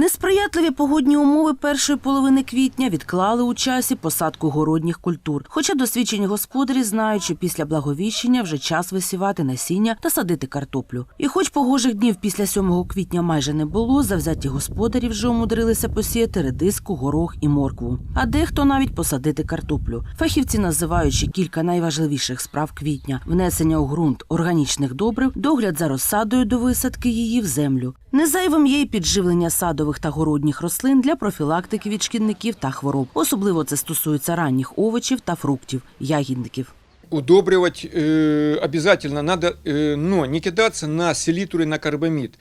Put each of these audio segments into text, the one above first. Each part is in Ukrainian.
Несприятливі погодні умови першої половини квітня відклали у часі посадку городніх культур. Хоча досвідчені господарі знають, що після благовіщення вже час висівати насіння та садити картоплю. І хоч погожих днів після 7 квітня майже не було, завзяті господарі вже умудрилися посіяти редиску, горох і моркву. А дехто навіть посадити картоплю. Фахівці називають кілька найважливіших справ квітня: внесення у ґрунт органічних добрив, догляд за розсадою до висадки її в землю. Незайвим є й підживлення садових та городніх рослин для профілактики від шкідників та хвороб. Особливо це стосується ранніх овочів та фруктів, ягідників. удобривать э, обязательно надо, э, но не кидаться на селитру и на карбамид.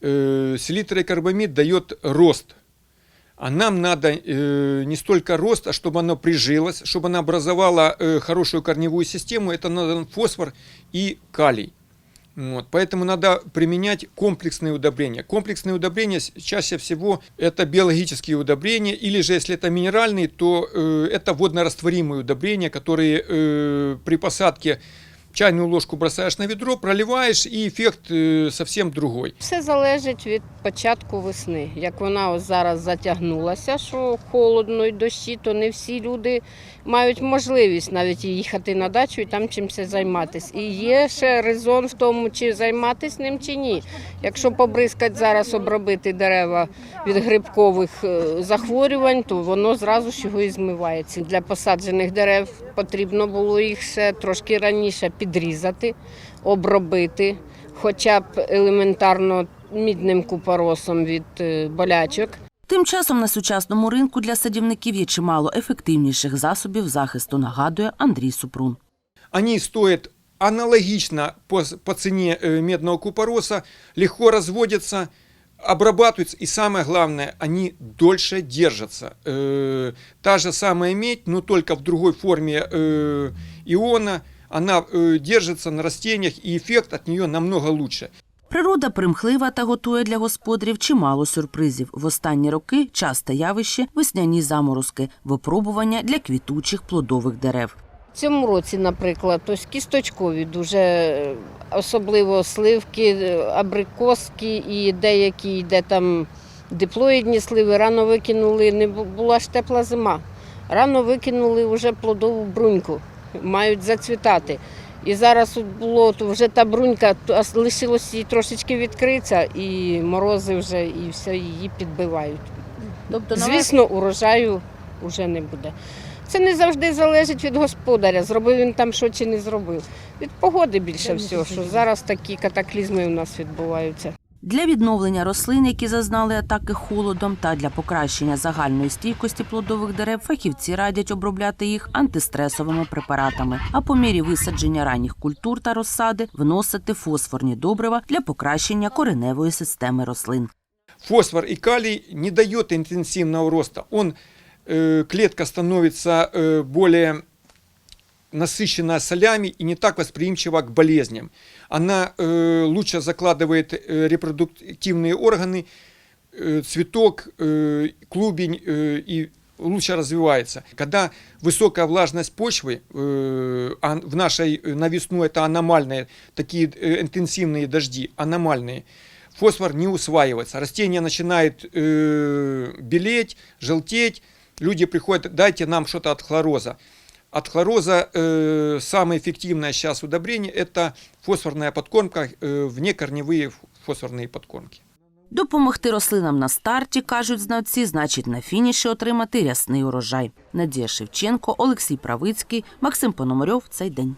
Э, селитра и карбамид дает рост. А нам надо э, не столько рост, а чтобы оно прижилось, чтобы оно образовало э, хорошую корневую систему. Это надо фосфор и калий. Вот, поэтому надо применять комплексные удобрения. Комплексные удобрения с- чаще всего это биологические удобрения, или же если это минеральные, то э, это водно-растворимые удобрения, которые э, при посадке чайную ложку бросаешь на ведро, проливаешь, и эффект э, совсем другой. Все залежить від початку весни. Як вона ось зараз затягнулася, що холодно і дощі, то не всі люди мають можливість навіть їхати на дачу і там чимось займатися. І є ще резон в тому, чи займатися ним, чи ні. Якщо побризкати зараз, обробити дерева від грибкових е, захворювань, то воно зразу ж його і змивається. Для посаджених дерев потрібно було їх ще трошки раніше підрізати, обробити, хоча б елементарно мідним купоросом від е, болячок. Тим часом на сучасному ринку для садівників є чимало ефективніших засобів захисту, нагадує Андрій Супрун. Они стоят аналогично по, с- по цене э, медного купороса, легко разводятся, обрабатываются, и самое главное, они дольше держатся. Э, та же самая медь, но только в другой форме э, иона, она э, держится на растениях, и эффект от нее намного лучше. Природа примхлива та готує для господарів чимало сюрпризів. В останні роки часте явище весняні заморозки, випробування для квітучих плодових дерев. В цьому році, наприклад, ось кісточкові дуже е, особливо сливки, е, абрикоски і деякі, де там диплоїдні сливи, рано викинули, не бу- була ж тепла зима. Рано викинули вже плодову бруньку, мають зацвітати. І зараз було вже та брунька, лишилось їй трошечки відкритися, і морози вже і все її підбивають. Тобто, Звісно, урожаю вже не буде. Це не завжди залежить від господаря, зробив він там що чи не зробив. Від погоди більше всього, що зараз такі катаклізми у нас відбуваються. Для відновлення рослин, які зазнали атаки холодом, та для покращення загальної стійкості плодових дерев фахівці радять обробляти їх антистресовими препаратами, а по мірі висадження ранніх культур та розсади вносити фосфорні добрива для покращення кореневої системи рослин. Фосфор и калий не дает интенсивного роста. Он, э, клетка становится э, более насыщенная солями и не так восприимчива к болезням. Она э, лучше закладывает э, репродуктивные органы, э, цветок, э, клубень э, и лучше развивается. Когда высокая влажность почвы, э, в нашей э, на весну это аномальные, такие э, интенсивные дожди, аномальные, фосфор не усваивается. Растение начинает э, белеть, желтеть. Люди приходят, дайте нам что-то от хлороза. От хлороза э, самое эффективное сейчас удобрение это фосфорная подкормка, э, внекорневые ф- фосфорные подкормки. Допомогти рослинам на старті, кажуть знавці, значить на фініші отримати рясний урожай. Надія Шевченко, Олексій Правицький, Максим Пономарьов. Цей день.